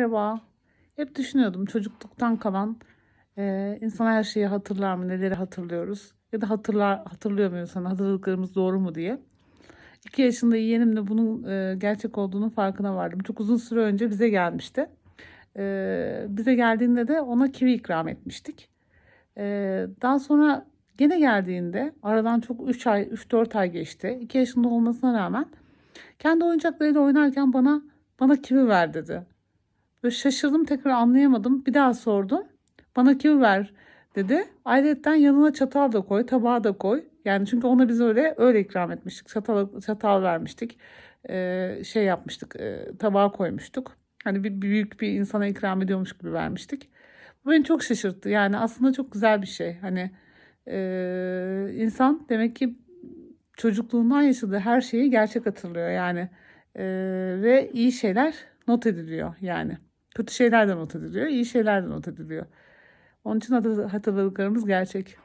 Merhaba. Hep düşünüyordum çocukluktan kalan e, insan her şeyi hatırlar mı, neleri hatırlıyoruz ya da hatırlar hatırlıyor muyuz, hani hatırladıklarımız doğru mu diye. İki yaşında yeğenimle bunun e, gerçek olduğunun farkına vardım. Çok uzun süre önce bize gelmişti. E, bize geldiğinde de ona kivi ikram etmiştik. E, daha sonra gene geldiğinde aradan çok 3 ay, 3-4 ay geçti. 2 yaşında olmasına rağmen kendi oyuncaklarıyla oynarken bana bana kivi ver dedi. Böyle şaşırdım tekrar anlayamadım. Bir daha sordum. Bana kivi ver dedi. Ayrıca yanına çatal da koy, tabağı da koy. Yani çünkü ona biz öyle öyle ikram etmiştik. Çatal çatal vermiştik. Ee, şey yapmıştık. E, tabağa koymuştuk. Hani bir büyük bir insana ikram ediyormuş gibi vermiştik. Bu beni çok şaşırttı. Yani aslında çok güzel bir şey. Hani e, insan demek ki çocukluğundan yaşadığı her şeyi gerçek hatırlıyor. Yani e, ve iyi şeyler not ediliyor yani. Kötü şeyler de not ediliyor, iyi şeyler de not ediliyor. Onun için hatır- hatırladıklarımız gerçek.